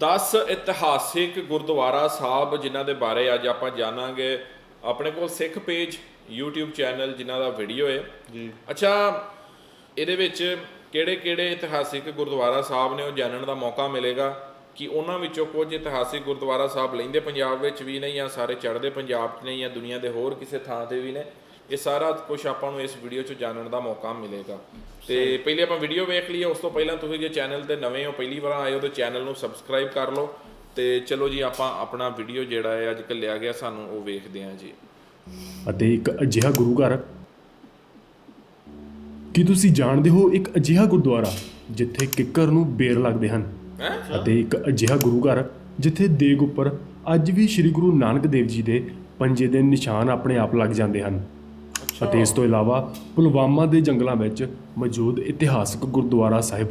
10 ਇਤਿਹਾਸਿਕ ਗੁਰਦੁਆਰਾ ਸਾਹਿਬ ਜਿਨ੍ਹਾਂ ਦੇ ਬਾਰੇ ਅੱਜ ਆਪਾਂ ਜਾਣਾਂਗੇ। ਆਪਣੇ ਕੋਲ ਸਿੱਖ ਪੇਜ YouTube ਚੈਨਲ ਜਿਨ੍ਹਾਂ ਦਾ ਵੀਡੀਓ ਹੈ ਜੀ। ਅੱਛਾ ਇਹਦੇ ਵਿੱਚ ਕਿਹੜੇ ਕਿਹੜੇ ਇਤਿਹਾਸਿਕ ਗੁਰਦੁਆਰਾ ਸਾਹਿਬ ਨੇ ਉਹ ਜਾਣਨ ਦਾ ਮੌਕਾ ਮਿਲੇਗਾ? ਕਿ ਉਹਨਾਂ ਵਿੱਚੋਂ ਕੁਝ ਇਤਿਹਾਸਿਕ ਗੁਰਦੁਆਰਾ ਸਾਹਿਬ ਲੈਂਦੇ ਪੰਜਾਬ ਵਿੱਚ ਵੀ ਨੇ ਜਾਂ ਸਾਰੇ ਚੜ੍ਹਦੇ ਪੰਜਾਬ 'ਚ ਨੇ ਜਾਂ ਦੁਨੀਆ ਦੇ ਹੋਰ ਕਿਸੇ ਥਾਂ ਤੇ ਵੀ ਨੇ? ਇਹ ਸਾਰਾ ਕੁਝ ਆਪਾਂ ਨੂੰ ਇਸ ਵੀਡੀਓ 'ਚ ਜਾਣਨ ਦਾ ਮੌਕਾ ਮਿਲੇਗਾ। ਤੇ ਪਹਿਲੇ ਆਪਾਂ ਵੀਡੀਓ ਵੇਖ ਲਈਏ ਉਸ ਤੋਂ ਪਹਿਲਾਂ ਤੁਸੀਂ ਜੇ ਚੈਨਲ ਤੇ ਨਵੇਂ ਹੋ ਪਹਿਲੀ ਵਾਰ ਆਏ ਹੋ ਤਾਂ ਚੈਨਲ ਨੂੰ ਸਬਸਕ੍ਰਾਈਬ ਕਰ ਲਓ। ਤੇ ਚਲੋ ਜੀ ਆਪਾਂ ਆਪਣਾ ਵੀਡੀਓ ਜਿਹੜਾ ਹੈ ਅੱਜ ਕੱਲਿਆ ਗਿਆ ਸਾਨੂੰ ਉਹ ਵੇਖਦੇ ਹਾਂ ਜੀ। ਅਤੇ ਇੱਕ ਅਜਿਹਾ ਗੁਰੂ ਘਰ ਕੀ ਤੁਸੀਂ ਜਾਣਦੇ ਹੋ ਇੱਕ ਅਜਿਹਾ ਗੁਰਦੁਆਰਾ ਜਿੱਥੇ ਕਿੱਕਰ ਨੂੰ ਬੇਰ ਲੱਗਦੇ ਹਨ? ਹੈ? ਅਤੇ ਇੱਕ ਅਜਿਹਾ ਗੁਰੂ ਘਰ ਜਿੱਥੇ ਦੇਗ ਉੱਪਰ ਅੱਜ ਵੀ ਸ੍ਰੀ ਗੁਰੂ ਨਾਨਕ ਦੇਵ ਜੀ ਦੇ ਪੰਜੇ ਦੇ ਨਿਸ਼ਾਨ ਆਪਣੇ ਆਪ ਲੱਗ ਜਾਂਦੇ ਹਨ? ਅਤੇ ਇਸ ਤੋਂ ਇਲਾਵਾ ਪੁਲਵਾਮਾ ਦੇ ਜੰਗਲਾਂ ਵਿੱਚ ਮੌਜੂਦ ਇਤਿਹਾਸਕ ਗੁਰਦੁਆਰਾ ਸਾਹਿਬ।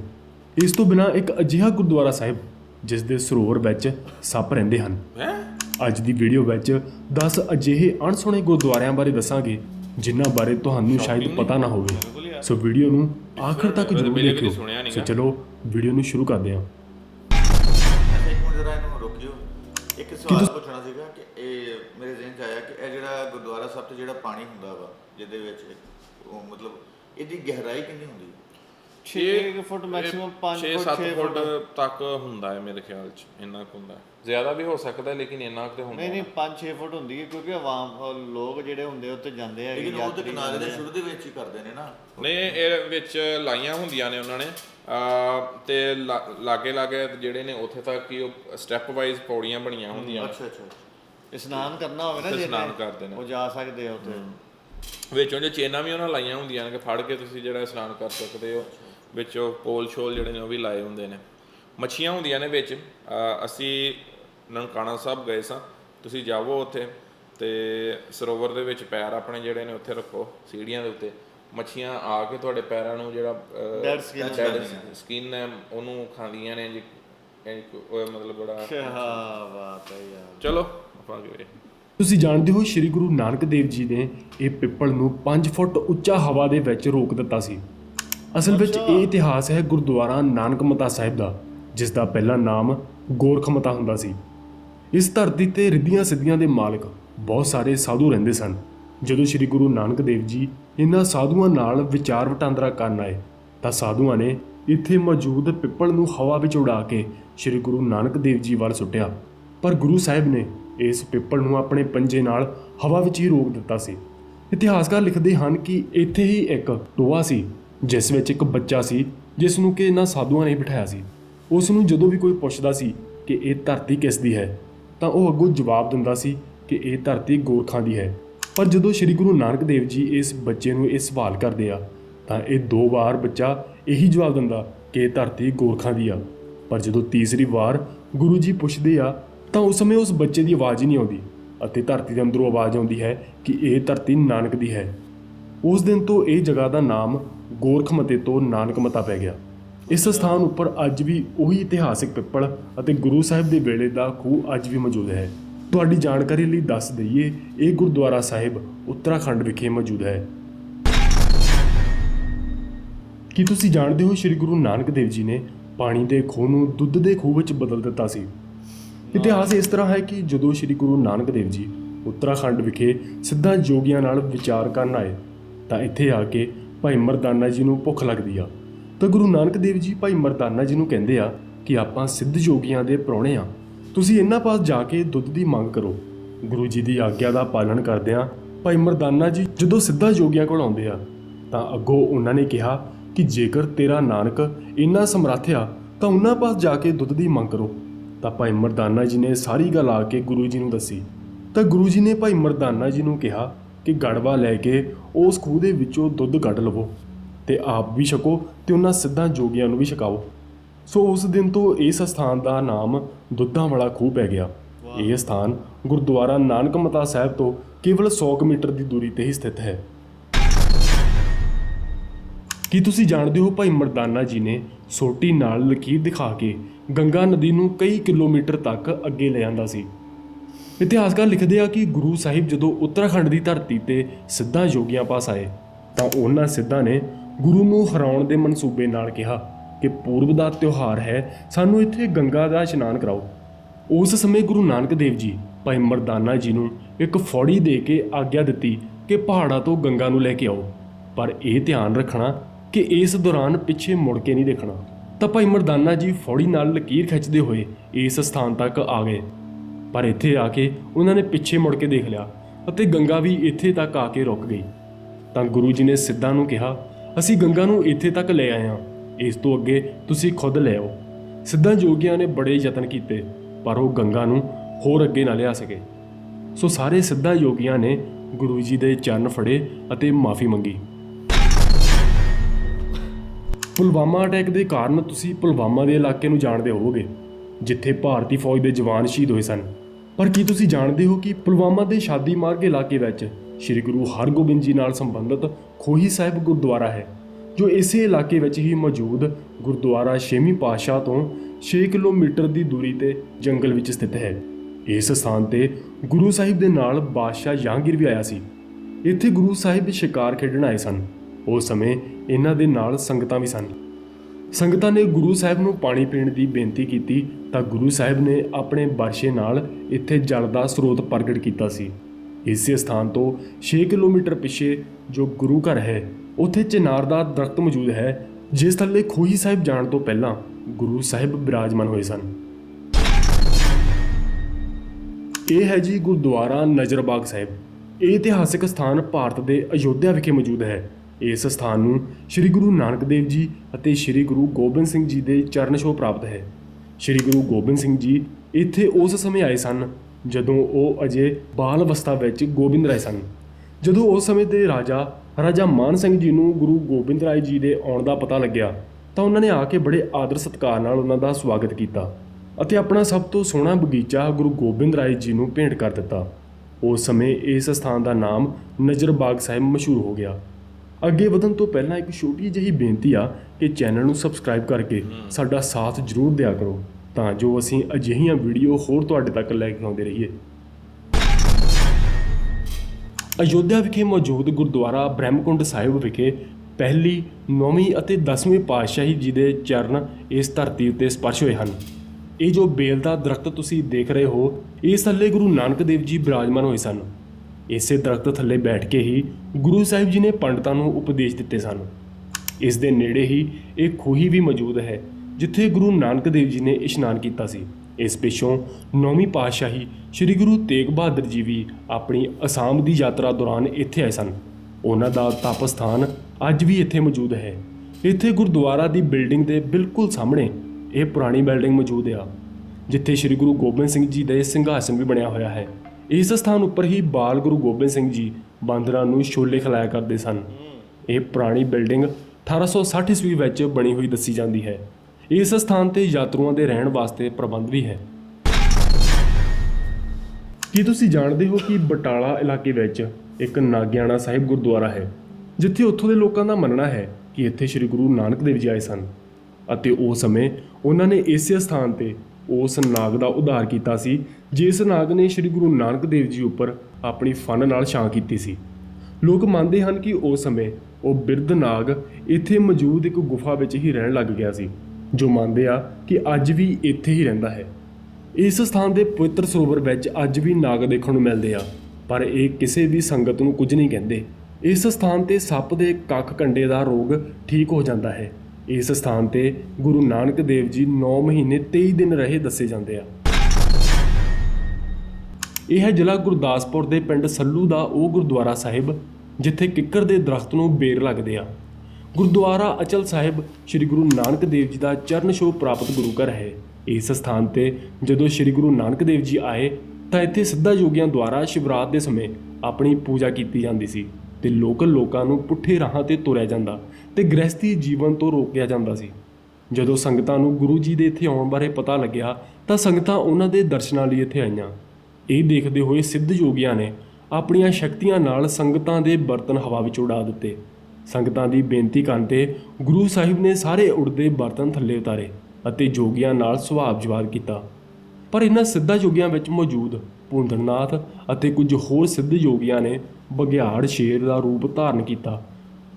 ਇਸ ਤੋਂ ਬਿਨਾਂ ਇੱਕ ਅਜਿਹਾ ਗੁਰਦੁਆਰਾ ਸਾਹਿਬ ਜਿਸ ਦੇ ਸਰੋਵਰ ਵਿੱਚ ਸੱਪ ਰਹਿੰਦੇ ਹਨ। ਹੈ? ਅੱਜ ਦੀ ਵੀਡੀਓ ਵਿੱਚ 10 ਅਜਿਹੇ ਅਣਸੁਣੇ ਗੁਰਦੁਆਰਿਆਂ ਬਾਰੇ ਦੱਸਾਂਗੇ ਜਿਨ੍ਹਾਂ ਬਾਰੇ ਤੁਹਾਨੂੰ ਸ਼ਾਇਦ ਪਤਾ ਨਾ ਹੋਵੇ। ਸੋ ਵੀਡੀਓ ਨੂੰ ਆਖਰ ਤੱਕ ਜ਼ਰੂਰ ਦੇਖਿਓ। ਸੋ ਚਲੋ ਵੀਡੀਓ ਨੂੰ ਸ਼ੁਰੂ ਕਰਦੇ ਹਾਂ। ਅੱਛਾ ਇੱਕ ਮਿੰਟ ਜਰਾ ਇਹਨੂੰ ਰੋਕਿਓ। ਇੱਕ ਸਵਾਲ ਪੁੱਛਣਾ ਸੀਗਾ ਕਿ ਇਹ ਮੇਰੇ ਜ਼ਿਹਨ 'ਚ ਆਇਆ ਕਿ ਇਹ ਜਿਹੜਾ ਗੁਰਦੁਆਰਾ ਸਾਹਿਬ ਤੇ ਜਿਹੜਾ ਪਾਣੀ ਹੁੰਦਾ ਵਾ ਜਿਹਦੇ ਵਿੱਚ ਉਹ ਮਤਲਬ ਇਹਦੀ ਗਹਿਰਾਈ ਕਿੰਨੀ ਹੁੰਦੀ 6 ਫੁੱਟ ਮੈਕਸਿਮਮ 5 6 ਫੁੱਟ 7 6 ਫੁੱਟ ਫੁੱਟ ਤੱਕ ਹੁੰਦਾ ਹੈ ਮੇਰੇ ਖਿਆਲ ਚ ਇੰਨਾ ਕੁ ਹੁੰਦਾ ਹੈ। ਜ਼ਿਆਦਾ ਵੀ ਹੋ ਸਕਦਾ ਹੈ, ਲੇਕਿਨ ਇੰਨਾ ਕੁ ਤੇ ਹੁੰਦਾ ਨਹੀਂ ਹੈ। ਨਹੀਂ 5 6 ਫੁੱਟ ਹੁੰਦੀ ਹੈ ਕਿਉਂਕਿ ਆਵਾਮ ਲੋਕ ਜਿਹੜੇ ਹੁੰਦੇ ਉੱਤੇ ਜਾਂਦੇ ਹੈਗੇ ਲੇਕਿਨ ਉਹ ਤੇ ਕਿਨਾਰੇ ਦੇ ਆ। ਸ਼ੁਰੂ ਦੇ ਵਿੱਚ ਹੀ ਕਰਦੇ ਨੇ ਨਾ ਨਹੀਂ ਇਹ ਵਿੱਚ ਲਾਈਆਂ ਹੁੰਦੀਆਂ ਨੇ ਉਹਨਾਂ ਨੇ ਆ ਤੇ ਲਾਗੇ ਲਾਗੇ ਜਿਹੜੇ ਨੇ ਉੱਥੇ ਤੱਕ ਕਿ ਉਹ ਸਟੈਪ ਵਾਈਜ਼ ਪੌੜੀਆਂ ਬਣੀਆਂ ਹੁੰਦੀਆਂ। ਅੱਛਾ ਅੱਛਾ ਇਸ਼ਨਾਨ ਕਰਨਾ ਹੋਵੇ ਨਾ ਜੇ ਇਸ਼ਨਾਨ ਕਰਦੇ ਨੇ। ਉਹ ਜਾ ਸਕਦੇ ਆ ਉੱਥੇ ਵਿੱਚੋਂ ਜੇ ਚੇਨਾਂ ਵੀ ਉਹਨਾਂ ਲਾਈਆਂ ਹੁੰਦੀਆਂ ਨੇ ਕਿ ਫੜ ਕੇ ਤੁਸੀਂ ਜਿਹੜਾ ਇਸ਼ਨਾਨ ਕਰ ਸਕਦੇ ਹੋ ਵਿੱਚੋਂ ਪੋਲ ਛੋਲ ਜਿਹੜੇ ਨੇ ਉਹ ਵੀ ਲਾਏ ਹੁੰਦੇ ਨੇ। ਮੱਛੀਆਂ ਹੁੰਦੀਆਂ ਨੇ ਵਿੱਚ। ਅਸੀਂ ਨਨਕਾਣਾ ਸਾਹਿਬ ਗਏ ਸਾਂ। ਤੁਸੀਂ ਜਾਵੋ ਉੱਥੇ ਤੇ ਸਰੋਵਰ ਦੇ ਵਿੱਚ ਪੈਰ ਆਪਣੇ ਜਿਹੜੇ ਨੇ ਉੱਥੇ ਰੱਖੋ ਸੀੜੀਆਂ ਦੇ ਉੱਤੇ। ਮੱਛੀਆਂ ਆ ਕੇ ਤੁਹਾਡੇ ਪੈਰਾਂ ਨੂੰ ਜਿਹੜਾ ਡੈਡ ਸਕਿਨ ਹੈ ਉਹਨੂੰ ਖਾਂਦੀਆਂ ਨੇ ਜੀ ਮਤਲਬ ਬੜਾ ਹਾਂ ਬਾਤ ਹੈ ਯਾਰ। ਚਲੋ ਆਪਾਂ ਅੱਗੇ ਵੇਖ ਤੁਸੀਂ ਜਾਣਦੇ ਹੋ ਸ੍ਰੀ ਗੁਰੂ ਨਾਨਕ ਦੇਵ ਜੀ ਨੇ ਇਹ ਪਿੱਪਲ ਨੂੰ 5 ਫੁੱਟ ਉੱਚਾ ਹਵਾ ਦੇ ਵਿੱਚ ਰੋਕ ਦਿੱਤਾ ਸੀ। ਅਸਲ ਵਿੱਚ ਇਹ ਇਤਿਹਾਸ ਹੈ ਗੁਰਦੁਆਰਾ ਨਾਨਕਮਤਾ ਸਾਹਿਬ ਦਾ ਜਿਸ ਦਾ ਪਹਿਲਾ ਨਾਮ ਗੋਰਖਮਤਾ ਹੁੰਦਾ ਸੀ। ਇਸ ਧਰਤੀ ਤੇ ਰਿੱਧੀਆਂ ਸਿੱਧੀਆਂ ਦੇ ਮਾਲਕ ਬਹੁਤ ਸਾਰੇ ਸਾਧੂ ਰਹਿੰਦੇ ਸਨ। ਜਦੋਂ ਸ੍ਰੀ ਗੁਰੂ ਨਾਨਕ ਦੇਵ ਜੀ ਇਹਨਾਂ ਸਾਧੂਆਂ ਨਾਲ ਵਿਚਾਰ ਵਟਾਂਦਰਾ ਕਰਨ ਆਏ ਤਾਂ ਸਾਧੂਆਂ ਨੇ ਇੱਥੇ ਮੌਜੂਦ ਪਿੱਪਲ ਨੂੰ ਹਵਾ ਵਿੱਚ ਉਡਾ ਕੇ ਸ੍ਰੀ ਗੁਰੂ ਨਾਨਕ ਦੇਵ ਜੀ ਵੱਲ ਸੁੱਟਿਆ। ਪਰ ਗੁਰੂ ਸਾਹਿਬ ਨੇ ਇਸ ਪਿੱਪਲ ਨੂੰ ਆਪਣੇ ਪੰਜੇ ਨਾਲ ਹਵਾ ਵਿੱਚ ਹੀ ਰੋਕ ਦਿੱਤਾ ਸੀ। ਇਤਿਹਾਸਕਾਰ ਲਿਖਦੇ ਹਨ ਕਿ ਇੱਥੇ ਹੀ ਇੱਕ ਟੋਆ ਸੀ, ਜਿਸ ਵਿੱਚ ਇੱਕ ਬੱਚਾ ਸੀ ਜਿਸ ਨੂੰ ਕਿ ਇਹਨਾਂ ਸਾਧੂਆਂ ਨੇ ਬਿਠਾਇਆ ਸੀ। ਉਸ ਨੂੰ ਜਦੋਂ ਵੀ ਕੋਈ ਪੁੱਛਦਾ ਸੀ ਕਿ ਇਹ ਧਰਤੀ ਕਿਸ ਦੀ ਹੈ, ਤਾਂ ਉਹ ਅੱਗੋਂ ਜਵਾਬ ਦਿੰਦਾ ਸੀ ਕਿ ਇਹ ਧਰਤੀ ਗੋਰਖਾਂ ਦੀ ਹੈ। ਪਰ ਜਦੋਂ ਸ੍ਰੀ ਗੁਰੂ ਨਾਨਕ ਦੇਵ ਜੀ ਇਸ ਬੱਚੇ ਨੂੰ ਇਹ ਸਵਾਲ ਕਰਦੇ ਆ, ਤਾਂ ਇਹ ਦੋ ਵਾਰ ਬੱਚਾ ਇਹੀ ਜਵਾਬ ਦਿੰਦਾ ਕਿ ਇਹ ਧਰਤੀ ਗੋਰਖਾਂ ਦੀ ਆ। ਪਰ ਜਦੋਂ ਤੀਸਰੀ ਵਾਰ ਗੁਰੂ ਜੀ ਪੁੱਛਦੇ ਆ ਤਾਂ ਉਸ ਸਮੇਂ ਉਸ ਬੱਚੇ ਦੀ ਆਵਾਜ਼ ਹੀ ਨਹੀਂ ਆਉਂਦੀ ਅਤੇ ਧਰਤੀ ਦੇ ਅੰਦਰੋਂ ਆਵਾਜ਼ ਆਉਂਦੀ ਹੈ ਕਿ ਇਹ ਧਰਤੀ ਨਾਨਕ ਦੀ ਹੈ। ਉਸ ਦਿਨ ਤੋਂ ਇਹ ਜਗ੍ਹਾ ਦਾ ਨਾਮ ਗੋਰਖਮਤੇ ਤੋਂ ਨਾਨਕਮਤਾ ਪੈ ਗਿਆ। ਇਸ ਸਥਾਨ ਉੱਪਰ ਅੱਜ ਵੀ ਉਹੀ ਇਤਿਹਾਸਿਕ ਪਿੱਪਲ ਅਤੇ ਗੁਰੂ ਸਾਹਿਬ ਦੇ ਵੇਲੇ ਦਾ ਖੂਹ ਅੱਜ ਵੀ ਮੌਜੂਦ ਹੈ। ਤੁਹਾਡੀ ਜਾਣਕਾਰੀ ਲਈ ਦੱਸ ਦਈਏ, ਇਹ ਗੁਰਦੁਆਰਾ ਸਾਹਿਬ ਉੱਤਰਾਖੰਡ ਵਿਖੇ ਮੌਜੂਦ ਹੈ। ਕੀ ਤੁਸੀਂ ਜਾਣਦੇ ਹੋ ਸ੍ਰੀ ਗੁਰੂ ਨਾਨਕ ਦੇਵ ਜੀ ਨੇ ਪਾਣੀ ਦੇ ਖੂਹ ਨੂੰ ਦੁੱਧ ਦੇ ਖੂਹ ਵਿੱਚ ਬਦਲ ਦਿੱਤਾ ਸੀ? ਇਤਿਹਾਸ ਇਸ ਤਰ੍ਹਾਂ ਹੈ ਕਿ ਜਦੋਂ ਸ੍ਰੀ ਗੁਰੂ ਨਾਨਕ ਦੇਵ ਜੀ ਉੱਤਰਾਖੰਡ ਵਿਖੇ ਸਿੱਧਾ ਜੋਗੀਆਂ ਨਾਲ ਵਿਚਾਰ ਕਰਨ ਆਏ, ਤਾਂ ਇੱਥੇ ਆ ਕੇ ਭਾਈ ਮਰਦਾਨਾ ਜੀ ਨੂੰ ਭੁੱਖ ਲੱਗਦੀ ਆ। ਤਾਂ ਗੁਰੂ ਨਾਨਕ ਦੇਵ ਜੀ ਭਾਈ ਮਰਦਾਨਾ ਜੀ ਨੂੰ ਕਹਿੰਦੇ ਆ ਕਿ ਆਪਾਂ ਸਿੱਧ ਜੋਗੀਆਂ ਦੇ ਪ੍ਰਾਹੁਣੇ ਆ। ਤੁਸੀਂ ਇਹਨਾਂ ਪਾਸ ਜਾ ਕੇ ਦੁੱਧ ਦੀ ਮੰਗ ਕਰੋ। ਗੁਰੂ ਜੀ ਦੀ ਆਗਿਆ ਦਾ ਪਾਲਣ ਕਰਦਿਆਂ ਭਾਈ ਮਰਦਾਨਾ ਜੀ ਜਦੋਂ ਸਿੱਧਾ ਜੋਗੀਆਂ ਕੋਲ ਆਉਂਦੇ ਆ, ਤਾਂ ਅੱਗੋਂ ਉਹਨਾਂ ਨੇ ਕਿਹਾ ਕਿ ਜੇਕਰ ਤੇਰਾ ਨਾਨਕ ਇੰਨਾ ਸਮਰੱਥ ਆ ਤਾਂ ਉਹਨਾਂ ਪਾਸ ਜਾ ਕੇ ਦੁੱਧ ਦੀ ਮੰਗ ਕਰੋ। ਤਾਂ ਭਾਈ ਮਰਦਾਨਾ ਜੀ ਨੇ ਸਾਰੀ ਗੱਲ ਆ ਕੇ ਗੁਰੂ ਜੀ ਨੂੰ ਦੱਸੀ। ਤਾਂ ਗੁਰੂ ਜੀ ਨੇ ਭਾਈ ਮਰਦਾਨਾ ਜੀ ਨੂੰ ਕਿਹਾ ਕਿ ਗੜਵਾ ਲੈ ਕੇ ਉਸ ਖੂਹ ਦੇ ਵਿੱਚੋਂ ਦੁੱਧ ਕੱਢ ਲਵੋ ਤੇ ਆਪ ਵੀ ਛਕੋ ਤੇ ਉਹਨਾਂ ਸਿੱਧਾਂ ਜੋਗੀਆਂ ਨੂੰ ਵੀ ਛਕਾਓ। ਸੋ ਉਸ ਦਿਨ ਤੋਂ ਇਸ ਸਥਾਨ ਦਾ ਨਾਮ ਦੁੱਧਾਂ ਵਾਲਾ ਖੂਹ ਪੈ ਗਿਆ। ਇਹ ਸਥਾਨ ਗੁਰਦੁਆਰਾ ਨਾਨਕਮਤਾ ਸਾਹਿਬ ਤੋਂ ਕੇਵਲ 100 ਕੁ ਮੀਟਰ ਦੀ ਦੂਰੀ ਤੇ ਹੀ ਸਥਿਤ ਹੈ। ਕੀ ਤੁਸੀਂ ਜਾਣਦੇ ਹੋ ਭਾਈ ਮਰਦਾਨਾ ਜੀ ਨੇ ਸੋਟੀ ਨਾਲ ਲਕੀਰ ਦਿਖਾ ਕੇ ਗੰਗਾ ਨਦੀ ਨੂੰ ਕਈ ਕਿਲੋਮੀਟਰ ਤੱਕ ਅੱਗੇ ਲੈ ਜਾਂਦਾ ਸੀ? ਇਤਿਹਾਸਕਾਰ ਲਿਖਦੇ ਆ ਕਿ ਗੁਰੂ ਸਾਹਿਬ ਜਦੋਂ ਉੱਤਰਾਖੰਡ ਦੀ ਧਰਤੀ ਤੇ ਸਿੱਧਾਂ ਯੋਗੀਆਂ ਪਾਸ ਆਏ, ਤਾਂ ਉਹਨਾਂ ਸਿੱਧਾਂ ਨੇ ਗੁਰੂ ਨੂੰ ਹਰਾਉਣ ਦੇ ਮਨਸੂਬੇ ਨਾਲ ਕਿਹਾ ਕਿ ਪੂਰਬ ਦਾ ਤਿਉਹਾਰ ਹੈ, ਸਾਨੂੰ ਇੱਥੇ ਗੰਗਾ ਦਾ ਇਸ਼ਨਾਨ ਕਰਾਓ। ਉਸ ਸਮੇਂ ਗੁਰੂ ਨਾਨਕ ਦੇਵ ਜੀ ਭਾਈ ਮਰਦਾਨਾ ਜੀ ਨੂੰ ਇੱਕ ਫੌੜੀ ਦੇ ਕੇ ਆਗਿਆ ਦਿੱਤੀ ਕਿ ਪਹਾੜਾਂ ਤੋਂ ਗੰਗਾ ਨੂੰ ਲੈ ਕੇ ਆਓ, ਪਰ ਇਹ ਧਿਆਨ ਰੱਖਣਾ ਕਿ ਇਸ ਦੌਰਾਨ ਪਿੱਛੇ ਮੁੜ ਕੇ ਨਹੀਂ ਦੇਖਣਾ। ਤਾਂ ਭਾਈ ਮਰਦਾਨਾ ਜੀ ਫੌੜੀ ਨਾਲ ਲਕੀਰ ਖਿੱਚਦੇ ਹੋਏ ਇਸ ਸਥਾਨ ਤੱਕ ਆ ਗਏ। ਪਰ ਇੱਥੇ ਆ ਕੇ ਉਹਨਾਂ ਨੇ ਪਿੱਛੇ ਮੁੜ ਕੇ ਦੇਖ ਲਿਆ ਅਤੇ ਗੰਗਾ ਵੀ ਇੱਥੇ ਤੱਕ ਆ ਕੇ ਰੁਕ ਗਈ। ਤਾਂ ਗੁਰੂ ਜੀ ਨੇ ਸਿੱਧਾ ਨੂੰ ਕਿਹਾ, ਅਸੀਂ ਗੰਗਾ ਨੂੰ ਇੱਥੇ ਤੱਕ ਲੈ ਆਏ ਹਾਂ। ਇਸ ਤੋਂ ਅੱਗੇ ਤੁਸੀਂ ਖੁਦ ਲੈ ਆਓ। ਸਿੱਧਾ ਜੋਗੀਆਂ ਨੇ ਬੜੇ ਯਤਨ ਕੀਤੇ, ਪਰ ਉਹ ਗੰਗਾ ਨੂੰ ਹੋਰ ਅੱਗੇ ਨਾ ਲਿਆ ਸਕੇ। ਸੋ ਸਾਰੇ ਸਿੱਧਾ ਯੋਗੀਆਂ ਨੇ ਗੁਰੂ ਜੀ ਦੇ ਚਰਨ ਫੜੇ ਅਤੇ ਮਾਫੀ ਮੰਗੀ। ਪੁਲਵਾਮਾ ਅਟੈਕ ਦੇ ਕਾਰਨ ਤੁਸੀਂ ਪੁਲਵਾਮਾ ਦੇ ਇਲਾਕੇ ਨੂੰ ਜਾਣਦੇ ਹੋਵੋਗੇ, ਜਿੱਥੇ ਭਾਰਤੀ ਫੌਜ ਦੇ ਜਵਾਨ ਸ਼ਹੀਦ ਹੋਏ ਸਨ। ਪਰ ਕੀ ਤੁਸੀਂ ਜਾਣਦੇ ਹੋ ਕਿ ਪੁਲਵਾਮਾ ਦੇ ਸ਼ਾਦੀ ਮਾਰਗ ਇਲਾਕੇ ਵਿੱਚ ਸ੍ਰੀ ਗੁਰੂ ਹਰਗੋਬਿੰਦ ਜੀ ਨਾਲ ਸੰਬੰਧਿਤ ਖੋਹੀ ਸਾਹਿਬ ਗੁਰਦੁਆਰਾ ਹੈ, ਜੋ ਇਸੇ ਇਲਾਕੇ ਵਿੱਚ ਹੀ ਮੌਜੂਦ ਗੁਰਦੁਆਰਾ ਛੇਵੀਂ ਪਾਤਸ਼ਾਹ ਤੋਂ 6 ਕਿਲੋਮੀਟਰ ਦੀ ਦੂਰੀ ਤੇ ਜੰਗਲ ਵਿੱਚ ਸਥਿਤ ਹੈ। ਇਸ ਸਥਾਨ ਤੇ ਗੁਰੂ ਸਾਹਿਬ ਦੇ ਨਾਲ ਬਾਦਸ਼ਾਹ ਜਹਾਂਗੀਰ ਵੀ ਆਇਆ ਸੀ। ਇੱਥੇ ਗੁਰੂ ਸਾਹਿਬ ਸ਼ਿਕਾਰ ਖੇਡਣ ਆਏ ਸਨ। ਉਸ ਸਮੇਂ ਇਹਨਾਂ ਦੇ ਨਾਲ ਸੰਗਤਾਂ ਵੀ ਸਨ। ਸੰਗਤਾਂ ਨੇ ਗੁਰੂ ਸਾਹਿਬ ਨੂੰ ਪਾਣੀ ਪੀਣ ਦੀ ਬੇਨਤੀ ਕੀਤੀ ਤਾਂ ਗੁਰੂ ਸਾਹਿਬ ਨੇ ਆਪਣੇ ਬਰਸ਼ੇ ਨਾਲ ਇੱਥੇ ਜਲ ਦਾ ਸਰੋਤ ਪ੍ਰਗਟ ਕੀਤਾ ਸੀ। ਇਸੇ ਸਥਾਨ ਤੋਂ 6 ਕਿਲੋਮੀਟਰ ਪਿੱਛੇ ਜੋ ਗੁਰੂ ਘਰ ਹੈ, ਉੱਥੇ ਚਿਨਾਰ ਦਾ ਦਰਖਤ ਮੌਜੂਦ ਹੈ, ਜਿਸ ਥੱਲੇ ਖੋਹੀ ਸਾਹਿਬ ਜਾਣ ਤੋਂ ਪਹਿਲਾਂ ਗੁਰੂ ਸਾਹਿਬ ਬਿਰਾਜਮਾਨ ਹੋਏ ਸਨ। ਇਹ ਹੈ ਜੀ ਗੁਰਦੁਆਰਾ ਨਜ਼ਰਬਾਗ ਸਾਹਿਬ। ਇਹ ਇਤਿਹਾਸਿਕ ਸਥਾਨ ਭਾਰਤ ਦੇ ਅਯੋਧਿਆ ਵਿਖੇ ਮੌਜੂਦ ਹੈ। ਇਸ ਸਥਾਨ ਨੂੰ ਸ੍ਰੀ ਗੁਰੂ ਨਾਨਕ ਦੇਵ ਜੀ ਅਤੇ ਸ੍ਰੀ ਗੁਰੂ ਗੋਬਿੰਦ ਸਿੰਘ ਜੀ ਦੇ ਚਰਨ ਛੋਹ ਪ੍ਰਾਪਤ ਹੈ। ਸ੍ਰੀ ਗੁਰੂ ਗੋਬਿੰਦ ਸਿੰਘ ਜੀ ਇੱਥੇ ਉਸ ਸਮੇਂ ਆਏ ਸਨ ਜਦੋਂ ਉਹ ਅਜੇ ਬਾਲ ਅਵਸਥਾ ਵਿੱਚ ਗੋਬਿੰਦ ਰਾਏ ਸਨ। ਜਦੋਂ ਉਸ ਸਮੇਂ ਦੇ ਰਾਜਾ ਰਾਜਾ ਮਾਨ ਸਿੰਘ ਜੀ ਨੂੰ ਗੁਰੂ ਗੋਬਿੰਦ ਰਾਏ ਜੀ ਦੇ ਆਉਣ ਦਾ ਪਤਾ ਲੱਗਿਆ ਤਾਂ ਉਹਨਾਂ ਨੇ ਆ ਕੇ ਬੜੇ ਆਦਰ ਸਤਿਕਾਰ ਨਾਲ ਉਹਨਾਂ ਦਾ ਸਵਾਗਤ ਕੀਤਾ ਅਤੇ ਆਪਣਾ ਸਭ ਤੋਂ ਸੋਹਣਾ ਬਗੀਚਾ ਗੁਰੂ ਗੋਬਿੰਦ ਰਾਏ ਜੀ ਨੂੰ ਭੇਂਟ ਕਰ ਦਿੱਤਾ। ਉਸ ਸਮੇਂ ਇਸ ਸਥਾਨ ਦਾ ਨਾਮ ਨਜ਼ਰ ਬਾਗ ਸਾਹਿਬ ਮਸ਼ਹੂਰ ਹੋ ਗਿਆ। ਅੱਗੇ ਵਧਣ ਤੋਂ ਪਹਿਲਾਂ ਇੱਕ ਛੋਟੀ ਜਿਹੀ ਬੇਨਤੀ ਆ ਕਿ ਚੈਨਲ ਨੂੰ ਸਬਸਕ੍ਰਾਈਬ ਕਰਕੇ ਸਾਡਾ ਸਾਥ ਜ਼ਰੂਰ ਦਿਆ ਕਰੋ ਤਾਂ ਜੋ ਅਸੀਂ ਅਜਿਹੀਆਂ ਵੀਡੀਓ ਹੋਰ ਤੁਹਾਡੇ ਤੱਕ ਲੈ ਕੇ ਆਉਂਦੇ ਰਹੀਏ। ਅਯੋਧਿਆ ਵਿਖੇ ਮੌਜੂਦ ਗੁਰਦੁਆਰਾ ਬ੍ਰਹਮਕੁੰਡ ਸਾਹਿਬ ਵਿਖੇ ਪਹਿਲੀ, ਨੌਵੀਂ ਅਤੇ 10ਵੀਂ ਪਾਤਸ਼ਾਹੀ ਜੀ ਦੇ ਚਰਨ ਇਸ ਧਰਤੀ ਉੱਤੇ ਸਪਰਸ਼ ਹੋਏ ਹਨ। ਇਹ ਜੋ ਬੇਲ ਦਾ ਦਰਖਤ ਤੁਸੀਂ ਦੇਖ ਰਹੇ ਹੋ ਇਸ ਥੱਲੇ ਗੁਰੂ ਨਾਨਕ ਦੇਵ ਜੀ ਬਿਰਾਜਮਾਨ ਹੋਏ ਸਨ। ਇਸੇ ਦਰਖਤ ਥੱਲੇ ਬੈਠ ਕੇ ਹੀ ਗੁਰੂ ਸਾਹਿਬ ਜੀ ਨੇ ਪੰਡਤਾਂ ਨੂੰ ਉਪਦੇਸ਼ ਦਿੱਤੇ ਸਨ। ਇਸ ਦੇ ਨੇੜੇ ਹੀ ਇੱਕ ਖੂਹੀ ਵੀ ਮੌਜੂਦ ਹੈ, ਜਿੱਥੇ ਗੁਰੂ ਨਾਨਕ ਦੇਵ ਜੀ ਨੇ ਇਸ਼ਨਾਨ ਕੀਤਾ ਸੀ। ਇਸ ਪਿੱਛੋਂ ਨੌਵੀਂ ਪਾਤਸ਼ਾਹੀ ਸ੍ਰੀ ਗੁਰੂ ਤੇਗ ਬਹਾਦਰ ਜੀ ਵੀ ਆਪਣੀ ਅਸਾਮ ਦੀ ਯਾਤਰਾ ਦੌਰਾਨ ਇੱਥੇ ਆਏ ਸਨ। ਉਹਨਾਂ ਦਾ ਤਪ ਸਥਾਨ ਅੱਜ ਵੀ ਇੱਥੇ ਮੌਜੂਦ ਹੈ। ਇੱਥੇ ਗੁਰਦੁਆਰਾ ਦੀ ਬਿਲਡਿੰਗ ਦੇ ਬਿਲਕੁਲ ਸਾਹਮਣੇ ਇਹ ਪੁਰਾਣੀ ਬਿਲਡਿੰਗ ਮੌਜੂਦ ਆ, ਜਿੱਥੇ ਸ੍ਰੀ ਗੁਰੂ ਗੋਬਿੰਦ ਸਿੰਘ ਜੀ ਦਾ ਸਿੰਘਾਸਨ ਵੀ ਬਣਿਆ ਹੋਇਆ ਹੈ। ਇਸ ਸਥਾਨ ਉੱਪਰ ਹੀ ਬਾਲ ਗੁਰੂ ਗੋਬਿੰਦ ਸਿੰਘ ਜੀ ਬਾਂਦਰਾਂ ਨੂੰ ਛੋਲੇ ਖਿਲਾਇਆ ਕਰਦੇ ਸਨ। ਇਹ ਪੁਰਾਣੀ ਬਿਲਡਿੰਗ 1860 ਈਸਵੀ ਵਿੱਚ ਬਣੀ ਹੋਈ ਦੱਸੀ ਜਾਂਦੀ ਹੈ। ਇਸ ਸਥਾਨ ਤੇ ਯਾਤਰੂਆਂ ਦੇ ਰਹਿਣ ਵਾਸਤੇ ਪ੍ਰਬੰਧ ਵੀ ਹੈ। ਕੀ ਤੁਸੀਂ ਜਾਣਦੇ ਹੋ ਕਿ ਬਟਾਲਾ ਇਲਾਕੇ ਵਿੱਚ ਇੱਕ ਨਾਗਿਆਣਾ ਸਾਹਿਬ ਗੁਰਦੁਆਰਾ ਹੈ, ਜਿੱਥੇ ਉੱਥੋਂ ਦੇ ਲੋਕਾਂ ਦਾ ਮੰਨਣਾ ਹੈ ਕਿ ਇੱਥੇ ਸ੍ਰੀ ਗੁਰੂ ਨਾਨਕ ਦੇਵ ਜੀ ਆਏ ਸਨ ਅਤੇ ਉਹ ਸਮੇਂ ਉਹਨਾਂ ਨੇ ਇਸੇ ਸਥਾਨ ਤੇ ਉਸ ਨਾਗ ਦਾ ਉਧਾਰ ਕੀਤਾ ਸੀ, ਜਿਸ ਨਾਗ ਨੇ ਸ੍ਰੀ ਗੁਰੂ ਨਾਨਕ ਦੇਵ ਜੀ ਉੱਪਰ ਆਪਣੀ ਫਨ ਨਾਲ ਛਾਂ ਕੀਤੀ ਸੀ। ਲੋਕ ਮੰਨਦੇ ਹਨ ਕਿ ਉਸ ਸਮੇਂ ਉਹ ਬਿਰਧ ਨਾਗ ਇੱਥੇ ਮੌਜੂਦ ਇੱਕ ਗੁਫਾ ਵਿੱਚ ਹੀ ਰਹਿਣ ਲੱਗ ਗਿਆ ਸੀ, ਜੋ ਮੰਨਦੇ ਆ ਕਿ ਅੱਜ ਵੀ ਇੱਥੇ ਹੀ ਰਹਿੰਦਾ ਹੈ। ਇਸ ਸਥਾਨ ਦੇ ਪਵਿੱਤਰ ਸਰੋਵਰ ਵਿੱਚ ਅੱਜ ਵੀ ਨਾਗ ਦੇਖਣ ਨੂੰ ਮਿਲਦੇ ਆ, ਪਰ ਇਹ ਕਿਸੇ ਵੀ ਸੰਗਤ ਨੂੰ ਕੁਝ ਨਹੀਂ ਕਹਿੰਦੇ। ਇਸ ਸਥਾਨ ਤੇ ਸੱਪ ਦੇ ਕੱਖ ਕੰਡੇ ਦਾ ਰੋਗ ਠੀਕ ਹੋ ਜਾਂਦਾ ਹੈ। ਇਸ ਸਥਾਨ ਤੇ ਗੁਰੂ ਨਾਨਕ ਦੇਵ ਜੀ 9 ਮਹੀਨੇ 23 ਦਿਨ ਰਹੇ ਦੱਸੇ ਜਾਂਦੇ ਆ। ਇਹ ਹੈ ਜ਼ਿਲ੍ਹਾ ਗੁਰਦਾਸਪੁਰ ਦੇ ਪਿੰਡ ਸੱਲੂ ਦਾ ਉਹ ਗੁਰਦੁਆਰਾ ਸਾਹਿਬ, ਜਿੱਥੇ ਕਿੱਕਰ ਦੇ ਦਰਖਤ ਨੂੰ ਬੇਰ ਲੱਗਦੇ ਆ। ਗੁਰਦੁਆਰਾ ਅਚਲ ਸਾਹਿਬ ਸ੍ਰੀ ਗੁਰੂ ਨਾਨਕ ਦੇਵ ਜੀ ਦਾ ਚਰਨ ਛੋਹ ਪ੍ਰਾਪਤ ਗੁਰੂ ਘਰ ਹੈ। ਇਸ ਸਥਾਨ ਤੇ ਜਦੋਂ ਸ੍ਰੀ ਗੁਰੂ ਨਾਨਕ ਦੇਵ ਜੀ ਆਏ, ਤਾਂ ਇੱਥੇ ਸਿੱਧਾ ਯੋਗੀਆਂ ਦੁਆਰਾ ਸ਼ਿਵਰਾਤ ਦੇ ਸਮੇਂ ਆਪਣੀ ਪੂਜਾ ਕੀਤੀ ਜਾਂਦੀ ਸੀ। ਤੇ ਲੋਕਲ ਲੋਕਾਂ ਨੂੰ ਪੁੱਠੇ ਰਾਹਾਂ ਤੇ ਤੁਰਿਆ ਜਾਂਦਾ ਤੇ ਗ੍ਰਸਤੀ ਜੀਵਨ ਤੋਂ ਰੋਕਿਆ ਜਾਂਦਾ ਸੀ। ਜਦੋਂ ਸੰਗਤਾਂ ਨੂੰ ਗੁਰੂ ਜੀ ਦੇ ਇੱਥੇ ਆਉਣ ਬਾਰੇ ਪਤਾ ਲੱਗਿਆ, ਤਾਂ ਸੰਗਤਾਂ ਉਹਨਾਂ ਦੇ ਦਰਸ਼ਨਾਂ ਲਈ ਇੱਥੇ ਆਈਆਂ। ਇਹ ਦੇਖਦੇ ਹੋਏ ਸਿੱਧ ਯੋਗੀਆਂ ਨੇ ਆਪਣੀਆਂ ਸ਼ਕਤੀਆਂ ਨਾਲ ਸੰਗਤਾਂ ਦੇ ਬਰਤਨ ਹਵਾ ਵਿੱਚ ਉਡਾ ਦਿੱਤੇ। ਸੰਗਤਾਂ ਦੀ ਬੇਨਤੀ ਕਰਨ ਤੇ ਗੁਰੂ ਸਾਹਿਬ ਨੇ ਸਾਰੇ ਉੜਦੇ ਬਰਤਨ ਥੱਲੇ ਉਤਾਰੇ ਅਤੇ ਜੋਗੀਆਂ ਨਾਲ ਸੁਭਾਵ ਜਵਾਬ ਕੀਤਾ। ਪਰ ਇਹਨਾਂ ਸਿੱਧਾ ਯੋਗੀਆਂ ਵਿੱਚ ਮੌਜੂਦ ਪੁੰਦਰਨਾਥ ਅਤੇ ਕੁਝ ਹੋਰ ਸਿੱਧ ਯੋਗੀਆਂ ਨੇ ਬਗਿਆੜ ਸ਼ੇਰ ਦਾ ਰੂਪ ਧਾਰਨ ਕੀਤਾ।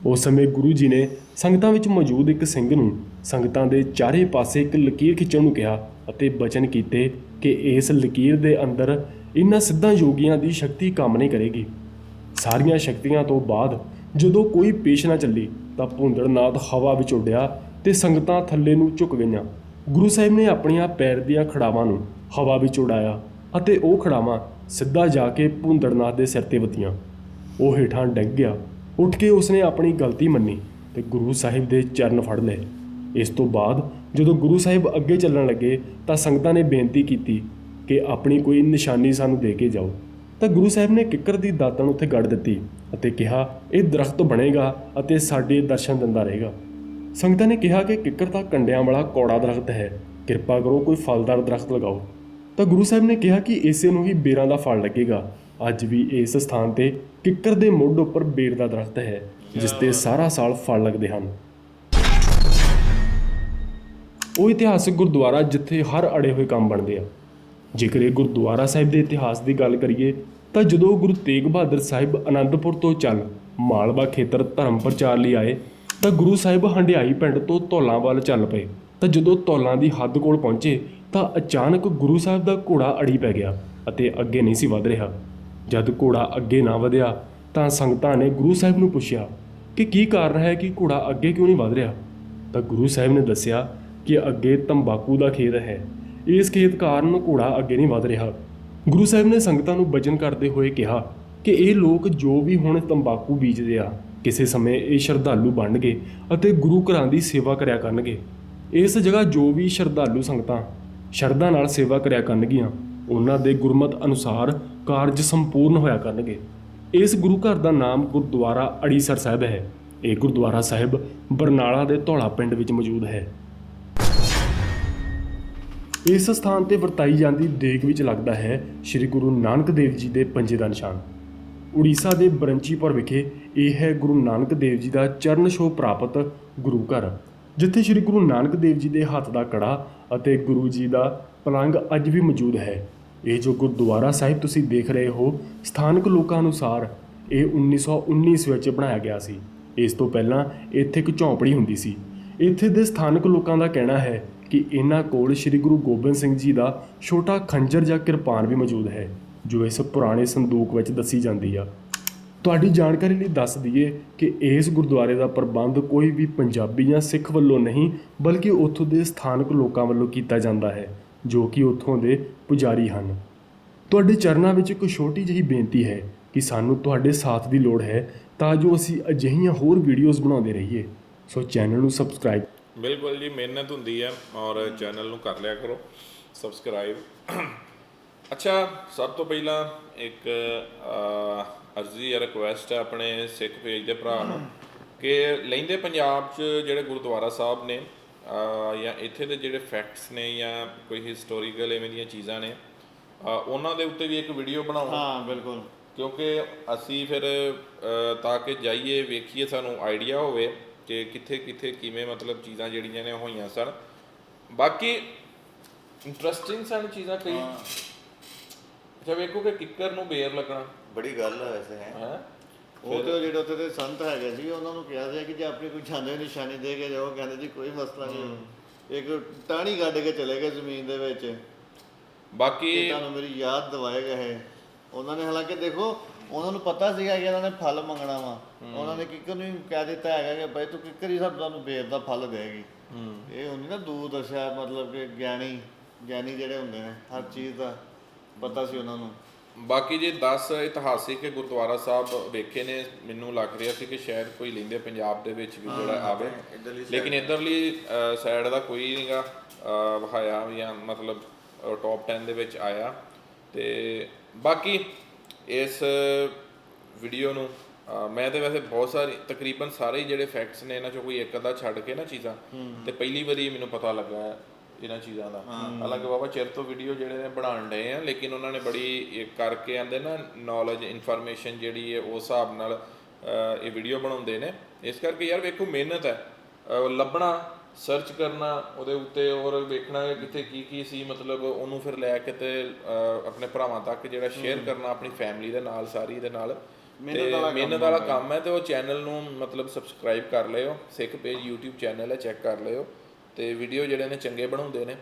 ਉਸ ਸਮੇਂ ਗੁਰੂ ਜੀ ਨੇ ਸੰਗਤਾਂ ਵਿੱਚ ਮੌਜੂਦ ਇੱਕ ਸਿੰਘ ਨੂੰ ਸੰਗਤਾਂ ਦੇ ਚਾਰੇ ਪਾਸੇ ਇੱਕ ਲਕੀਰ ਖਿੱਚਣ ਨੂੰ ਕਿਹਾ ਅਤੇ ਬਚਨ ਕੀਤੇ ਕਿ ਇਸ ਲਕੀਰ ਦੇ ਅੰਦਰ ਇਨ੍ਹਾਂ ਸਿੱਧਾਂ ਯੋਗੀਆਂ ਦੀ ਸ਼ਕਤੀ ਕੰਮ ਨਹੀਂ ਕਰੇਗੀ। ਸਾਰੀਆਂ ਸ਼ਕਤੀਆਂ ਤੋਂ ਬਾਅਦ ਜਦੋਂ ਕੋਈ ਪੇਸ਼ ਨਾ ਚੱਲੀ ਤਾਂ ਭੁੰਦੜਨਾਥ ਹਵਾ ਵਿੱਚ ਉੱਡਿਆ ਤੇ ਸੰਗਤਾਂ ਥੱਲੇ ਨੂੰ ਝੁਕ ਗਈਆਂ। ਗੁਰੂ ਸਾਹਿਬ ਨੇ ਆਪਣੀਆਂ ਪੈਰ ਦੀਆਂ ਖੜਾਵਾਂ ਨੂੰ ਹਵਾ ਵਿੱਚ ਉਡਾਇਆ ਅਤੇ ਉਹ ਖੜਾਵਾਂ ਸਿੱਧਾ ਜਾ ਕੇ ਭੁੰਦੜਨਾਥ ਦੇ ਸਿਰ ਤੇ ਵੱਜੀਆਂ ਉਹ ਹੇਠਾਂ ਡਿੱਗ ਗਿਆ। ਉੱਠ ਕੇ ਉਸਨੇ ਆਪਣੀ ਗਲਤੀ ਮੰਨੀ ਤੇ ਗੁਰੂ ਸਾਹਿਬ ਦੇ ਚਰਨ ਫੜ ਲਏ। ਇਸ ਤੋਂ ਬਾਅਦ ਜਦੋਂ ਗੁਰੂ ਸਾਹਿਬ ਅੱਗੇ ਚੱਲਣ ਲੱਗੇ ਤਾਂ ਸੰਗਤਾਂ ਨੇ ਬੇਨਤੀ ਕੀਤੀ ਕਿ ਆਪਣੀ ਕੋਈ ਨਿਸ਼ਾਨੀ ਸਾਨੂੰ ਦੇ ਕੇ ਜਾਓ। ਤਾਂ ਗੁਰੂ ਸਾਹਿਬ ਨੇ ਕਿੱਕਰ ਦੀ ਦਾਤਣ ਉੱਥੇ ਗੱਡ ਦਿੱਤੀ ਅਤੇ ਕਿਹਾ, ਇਹ ਦਰਖਤ ਬਣੇਗਾ ਅਤੇ ਸਾਡੇ ਦਰਸ਼ਨ ਦਿੰਦਾ ਰਹੇਗਾ। ਸੰਗਤਾਂ ਨੇ ਕਿਹਾ ਕਿ ਕਿੱਕਰ ਤਾਂ ਕੰਡਿਆਂ ਵਾਲਾ ਕੌੜਾ ਦਰਖਤ ਹੈ। ਕਿਰਪਾ ਕਰੋ ਕੋਈ ਫਲਦਾਰ ਦਰਖਤ ਲਗਾਓ। ਤਾਂ ਗੁਰੂ ਸਾਹਿਬ ਨੇ ਕਿਹਾ ਕਿ ਇਸੇ ਨੂੰ ਹੀ ਬੇਰਾਂ ਦਾ ਫਲ ਲੱਗੇਗਾ। ਅੱਜ ਵੀ ਇਸ ਸਥਾਨ ਤੇ ਕਿੱਕਰ ਦੇ ਮੁੱਢ ਉੱਪਰ ਬੇਰ ਦਾ ਦਰਖਤ ਹੈ, ਜਿਸ ਤੇ ਸਾਰਾ ਸਾਲ ਫਲ ਲੱਗਦੇ ਹਨ। ਉਹ ਇਤਿਹਾਸਕ ਗੁਰਦੁਆਰਾ ਜਿੱਥੇ ਹਰ ਅੜੇ ਹੋਏ ਕੰਮ ਬਣਦੇ ਆ। ਜੇਕਰ ਇਹ ਗੁਰਦੁਆਰਾ ਸਾਹਿਬ ਦੇ ਇਤਿਹਾਸ ਦੀ ਗੱਲ ਕਰੀਏ, ਤਾਂ ਜਦੋਂ ਗੁਰੂ ਤੇਗ ਬਹਾਦਰ ਸਾਹਿਬ ਅਨੰਦਪੁਰ ਤੋਂ ਚੱਲ ਮਾਲਵਾ ਖੇਤਰ ਧਰਮ ਪ੍ਰਚਾਰ ਲਈ ਆਏ, ਤਾਂ ਗੁਰੂ ਸਾਹਿਬ ਹੰਡਿਆਈ ਪਿੰਡ ਤੋਂ ਧੌਲਾਂ ਵੱਲ ਚੱਲ ਪਏ। ਤਾਂ ਜਦੋਂ ਧੌਲਾਂ ਦੀ ਹੱਦ ਕੋਲ ਪਹੁੰਚੇ ਤਾਂ ਅਚਾਨਕ ਗੁਰੂ ਸਾਹਿਬ ਦਾ ਘੋੜਾ ਅੜੀ ਪੈ ਗਿਆ ਅਤੇ ਅੱਗੇ ਨਹੀਂ ਸੀ ਵਧ ਰਿਹਾ। ਜਦ ਘੋੜਾ ਅੱਗੇ ਨਾ ਵਧਿਆ, ਤਾਂ ਸੰਗਤਾਂ ਨੇ ਗੁਰੂ ਸਾਹਿਬ ਨੂੰ ਪੁੱਛਿਆ ਕਿ ਕੀ ਕਾਰਨ ਹੈ ਕਿ ਘੋੜਾ ਅੱਗੇ ਕਿਉਂ ਨਹੀਂ ਵਧ ਰਿਹਾ? ਤਾਂ ਗੁਰੂ ਸਾਹਿਬ ਨੇ ਦੱਸਿਆ ਕਿ ਅੱਗੇ ਤੰਬਾਕੂ ਦਾ ਖੇਤ ਹੈ। ਇਸ ਖੇਤ ਕਾਰਨ ਘੋੜਾ ਅੱਗੇ ਨਹੀਂ ਵਧ ਰਿਹਾ। ਗੁਰੂ ਸਾਹਿਬ ਨੇ ਸੰਗਤਾਂ ਨੂੰ ਬਚਨ ਕਰਦੇ ਹੋਏ ਕਿਹਾ ਕਿ ਇਹ ਲੋਕ ਜੋ ਵੀ ਹੁਣ ਤੰਬਾਕੂ ਬੀਜਦੇ ਆ, ਕਿਸੇ ਸਮੇਂ ਇਹ ਸ਼ਰਧਾਲੂ ਬਣਨਗੇ ਅਤੇ ਗੁਰੂ ਘਰਾਂ ਦੀ ਸੇਵਾ ਕਰਿਆ ਕਰਨਗੇ। ਇਸ ਜਗ੍ਹਾ ਜੋ ਵੀ ਸ਼ਰਧਾਲੂ ਸੰਗਤਾਂ ਸ਼ਰਧਾ ਨਾਲ ਸੇਵਾ ਕਰਿਆ ਕਰਨਗੀਆਂ। ਉਹਨਾਂ ਦੇ ਗੁਰਮਤ ਅਨੁਸਾਰ ਕਾਰਜ ਸੰਪੂਰਨ ਹੋਇਆ ਕਰਨਗੇ। ਇਸ ਗੁਰੂ ਘਰ ਦਾ ਨਾਮ ਗੁਰਦੁਆਰਾ ਅੜੀਸਰ ਸਾਹਿਬ ਹੈ। ਇਹ ਗੁਰਦੁਆਰਾ ਸਾਹਿਬ ਬਰਨਾਲਾ ਦੇ ਧੌਲਾ ਪਿੰਡ ਵਿੱਚ ਮੌਜੂਦ ਹੈ। ਇਸ ਸਥਾਨ ਤੇ ਵਰਤਾਈ ਜਾਂਦੀ ਦੇਗ ਵਿੱਚ ਲੱਗਦਾ ਹੈ ਸ੍ਰੀ ਗੁਰੂ ਨਾਨਕ ਦੇਵ ਜੀ ਦੇ ਪੰਜੇ ਦਾ ਨਿਸ਼ਾਨ। ਉੜੀਸਾ ਦੇ ਬਰੰਚੀਪੁਰ ਵਿਖੇ ਇਹ ਹੈ ਗੁਰੂ ਨਾਨਕ ਦੇਵ ਜੀ ਦਾ ਚਰਨ ਛੋਹ ਪ੍ਰਾਪਤ ਗੁਰੂ ਘਰ। ਜਿੱਥੇ ਸ੍ਰੀ ਗੁਰੂ ਨਾਨਕ ਦੇਵ ਜੀ ਦੇ ਹੱਥ ਦਾ ਕੜਾ ਅਤੇ ਗੁਰੂ ਜੀ ਦਾ ਪਲੰਗ ਅੱਜ ਵੀ ਮੌਜੂਦ ਹੈ। ਇਹ ਜੋ ਗੁਰਦੁਆਰਾ ਸਾਹਿਬ ਤੁਸੀਂ ਦੇਖ ਰਹੇ ਹੋ, ਸਥਾਨਕ ਲੋਕਾਂ ਅਨੁਸਾਰ ਇਹ 1919 ਵਿੱਚ ਬਣਾਇਆ ਗਿਆ ਸੀ। ਇਸ ਤੋਂ ਪਹਿਲਾਂ ਇੱਥੇ ਇੱਕ ਝੌਂਪੜੀ ਹੁੰਦੀ ਸੀ। ਇੱਥੇ ਦੇ ਸਥਾਨਕ ਲੋਕਾਂ ਦਾ ਕਹਿਣਾ ਹੈ ਕਿ ਇਹਨਾਂ ਕੋਲ ਸ੍ਰੀ ਗੁਰੂ ਗੋਬਿੰਦ ਸਿੰਘ ਜੀ ਦਾ ਛੋਟਾ ਖੰਜਰ ਜਾਂ ਕਿਰਪਾਨ ਵੀ ਮੌਜੂਦ ਹੈ, ਜੋ ਇਸ ਪੁਰਾਣੇ ਸੰਦੂਕ ਵਿੱਚ ਦੱਸੀ ਜਾਂਦੀ ਆ। ਤੁਹਾਡੀ ਜਾਣਕਾਰੀ ਲਈ ਦੱਸ ਦਈਏ ਕਿ ਇਸ ਗੁਰਦੁਆਰੇ ਦਾ ਪ੍ਰਬੰਧ ਕੋਈ ਵੀ ਪੰਜਾਬੀ ਜਾਂ ਸਿੱਖ ਵੱਲੋਂ ਨਹੀਂ, ਬਲਕਿ ਉੱਥੋਂ ਦੇ ਸਥਾਨਕ ਲੋਕਾਂ ਵੱਲੋਂ ਕੀਤਾ ਜਾਂਦਾ ਹੈ, ਜੋ ਕਿ ਉੱਥੋਂ ਦੇ ਪੁਜਾਰੀ ਹਨ। ਤੁਹਾਡੇ ਚਰਨਾਂ ਵਿੱਚ ਇੱਕ ਛੋਟੀ ਜਿਹੀ ਬੇਨਤੀ ਹੈ ਕਿ ਸਾਨੂੰ ਤੁਹਾਡੇ ਸਾਥ ਦੀ ਲੋੜ ਹੈ, ਤਾਂ ਜੋ ਅਸੀਂ ਅਜਿਹੀਆਂ ਹੋਰ ਵੀਡੀਓਜ਼ ਬਣਾਉਂਦੇ ਰਹੀਏ। ਸੋ ਚੈਨਲ ਨੂੰ ਸਬਸਕ੍ਰਾਈਬ ਬਿਲਕੁਲ ਜੀ, ਮਿਹਨਤ ਹੁੰਦੀ ਹੈ ਔਰ ਚੈਨਲ ਨੂੰ ਕਰ ਲਿਆ ਕਰੋ। ਸਬਸਕ੍ਰਾਈਬ ਅੱਛਾ ਸਭ ਤੋਂ ਪਹਿਲਾਂ ਇੱਕ ਅਰਜ਼ੀ ਜਾਂ ਰਿਕੁਐਸਟ ਹੈ ਆਪਣੇ ਸਿੱਖ ਪੇਜ ਦੇ ਭਰਾ ਨੂੰ ਕਿ ਲੈਂਦੇ ਪੰਜਾਬ 'ਚ ਜਿਹੜੇ ਗੁਰਦੁਆਰਾ ਸਾਹਿਬ ਨੇ ਜਾਂ ਇੱਥੇ ਦੇ ਜਿਹੜੇ ਫੈਕਟਸ ਨੇ ਜਾਂ ਕੋਈ ਹਿਸਟੋਰੀਕਲ ਐਵੇਂ ਦੀਆਂ ਚੀਜ਼ਾਂ ਨੇ ਉਹਨਾਂ ਦੇ ਉੱਤੇ ਵੀ ਇੱਕ ਵੀਡੀਓ ਬਣਾਓ। ਹਾਂ ਬਿਲਕੁਲ। ਕਿਉਂਕਿ ਅਸੀਂ ਫਿਰ ਤਾਂ ਕਿ ਜਾਈਏ ਵੇਖੀਏ ਸਾਨੂੰ ਆਈਡੀਆ ਹੋਵੇ ਕਿ ਕਿੱਥੇ ਕਿੱਥੇ ਕਿਵੇਂ ਮਤਲਬ ਚੀਜ਼ਾਂ ਜਿਹੜੀਆਂ ਨੇ ਹੋਈਆਂ ਸਨ। ਬਾਕੀ ਇੰਟਰਸਟਿੰਗ ਸਨ ਚੀਜ਼ਾਂ ਕਈ। ਜੇ ਵੇਖੋ ਕਿ ਕਿੱਕਰ ਨੂੰ ਬੇਰ ਲੱਗਣਾ। ਬੜੀ ਗੱਲ ਹੈ ਵੈਸੇ ਹੈ। ਹੈ? ਉਹ ਤੇ ਜਿਹੜੇ ਉੱਥੇ ਦੇ ਸੰਤ ਹੈਗੇ ਸੀ ਉਹਨਾਂ ਨੂੰ ਕਿਹਾ ਸੀ ਕਿ ਜੇ ਆਪਣੀ ਕੋਈ ਜਾਂਦੇ ਨਿਸ਼ਾਨੀ ਦੇ ਕੇ ਜਾਓ ਕਹਿੰਦੇ ਜੀ ਕੋਈ ਮਸਲਾ ਨਹੀਂ। ਇੱਕ ਟਾਣੀ ਕੱਢ ਕੇ ਚਲੇ ਗਏ ਜ਼ਮੀਨ ਦੇ ਵਿੱਚ। ਬਾਕੀ ਤੁਹਾਨੂੰ ਮੇਰੀ ਯਾਦ ਦਿਵਾਏ ਗਏ ਉਹਨਾਂ ਨੇ ਹਾਲਾਂਕਿ ਦੇਖੋ ਉਹਨਾਂ ਨੂੰ ਪਤਾ ਸੀਗਾ ਕਿ ਇਹਨਾਂ ਨੇ ਫਲ ਮੰਗਣਾ ਵਾ। ਉਹਨਾਂ ਨੇ ਕਿੱਕਰ ਨੂੰ ਕਹਿ ਦਿੱਤਾ ਹੈਗਾ ਕਿ ਭਾਈ ਤੂੰ ਕਿੱਕਰ ਹੀ ਸਭ ਤੁਹਾਨੂੰ ਬੇਰ ਦਾ ਫਲ ਦੇਗੀ। ਇਹ ਹੁੰਦੀ ਨਾ ਦੂਰਦਰਸ਼ਾ ਮਤਲਬ ਕਿ ਗਿਆਨੀ ਗਿਆਨੀ ਜਿਹੜੇ ਹੁੰਦੇ ਨੇ ਹਰ ਚੀਜ਼ ਦਾ। ਪਤਾ ਸੀ ਉਹਨਾਂ ਨੂੰ। ਬਾਕੀ ਜੇ 10 ਇਤਿਹਾਸਿਕ ਗੁਰਦੁਆਰਾ ਸਾਹਿਬ ਵੇਖੇ ਨੇ ਮੈਨੂੰ ਲੱਗ ਰਿਹਾ ਸੀ ਕਿ ਸ਼ਾਇਦ ਕੋਈ ਲੈਂਦੇ ਪੰਜਾਬ ਦੇ ਵਿੱਚ ਵੀ ਜਿਹੜਾ ਆਵੇ। ਲੇਕਿਨ ਇਧਰਲੀ ਸਾਈਡ ਦਾ ਕੋਈ ਨਹੀਂਗਾ ਵਿਖਾਇਆ ਜਾਂ ਮਤਲਬ ਟੌਪ 10 ਦੇ ਵਿੱਚ ਆਇਆ। ਤੇ ਬਾਕੀ ਇਸ ਵੀਡੀਓ ਨੂੰ ਮੈਂ ਤੇ ਵੈਸੇ ਬਹੁਤ ਸਾਰੇ ਤਕਰੀਬਨ ਸਾਰੇ ਜਿਹੜੇ ਫੈਕਟਸ ਨੇ ਇਹਨਾਂ ਚੋਂ ਕੋਈ ਇੱਕ ਅੱਧਾ ਛੱਡ ਕੇ ਨਾ ਚੀਜ਼ਾਂ ਤੇ ਪਹਿਲੀ ਵਾਰੀ ਮੈਨੂੰ ਪਤਾ ਲੱਗਾ ਇਹਨਾਂ ਚੀਜ਼ਾਂ ਦਾ। ਹਾਲਾਂਕਿ ਬਾਬਾ ਚਿਰ ਤੋਂ ਵੀਡੀਓ ਜਿਹੜੇ ਨੇ ਬਣਾਉਣ ਡਏ ਆ ਲੇਕਿਨ ਉਹਨਾਂ ਨੇ ਬੜੀ ਇਹ ਕਰਕੇ ਆਂਦੇ ਨਾ ਨੌਲੇਜ ਇਨਫੋਰਮੇਸ਼ਨ ਜਿਹੜੀ ਹੈ ਉਸ ਹਿਸਾਬ ਨਾਲ ਇਹ ਵੀਡੀਓ ਬਣਾਉਂਦੇ ਨੇ। ਇਸ ਕਰਕੇ ਯਾਰ ਵੇਖੋ ਮਿਹਨਤ ਹੈ। ਲੱਭਣਾ ਸਰਚ ਕਰਨਾ ਉਹਦੇ ਉੱਤੇ ਔਰ ਵੇਖਣਾ ਕਿ ਕਿੱਥੇ ਕੀ ਕੀ ਸੀ ਮਤਲਬ ਉਹਨੂੰ ਫਿਰ ਲੈ ਕੇ ਤੇ ਆਪਣੇ ਭਰਾਵਾਂ ਤੱਕ ਜਿਹੜਾ ਸ਼ੇਅਰ ਕਰਨਾ ਆਪਣੀ ਫੈਮਿਲੀ ਦੇ ਨਾਲ ਸਾਰੀ ਦੇ ਨਾਲ। ਮਿਹਨਤ ਵਾਲਾ ਕੰਮ ਹੈ ਤੇ ਉਹ ਚੈਨਲ ਨੂੰ ਮਤਲਬ ਸਬਸਕ੍ਰਾਈਬ ਕਰ ਲਿਓ। ਸਿੱਖ ਪੇਜ YouTube ਚੈਨਲ ਹੈ ਚੈੱਕ ਕਰ ਲਿਓ। ਤੇ ਵੀਡੀਓ ਜਿਹੜੇ ਨੇ ਚੰਗੇ ਬਣਾਉਂਦੇ ਨੇ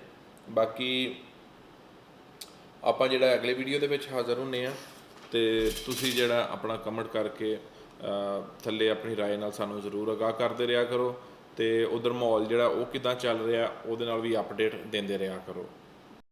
ਬਾਕੀ ਆਪਾਂ ਜਿਹੜਾ ਅਗਲੇ ਵੀਡੀਓ ਦੇ ਵਿੱਚ ਹਾਜ਼ਰ ਹੁੰਨੇ ਆ ਤੇ ਤੁਸੀਂ ਜਿਹੜਾ ਆਪਣਾ ਕਮੈਂਟ ਕਰਕੇ ਅਹ, ਥੱਲੇ ਆਪਣੀ رائے ਨਾਲ ਸਾਨੂੰ ਜ਼ਰੂਰ ਅਗਾਹ ਕਰਦੇ ਰਿਹਾ ਕਰੋ ਤੇ ਉਧਰ ਮਾਹੌਲ ਜਿਹੜਾ ਉਹ ਕਿਦਾਂ ਚੱਲ ਰਿਹਾ ਉਹਦੇ ਨਾਲ ਵੀ ਅਪਡੇਟ ਦਿੰਦੇ ਰਿਹਾ ਕਰੋ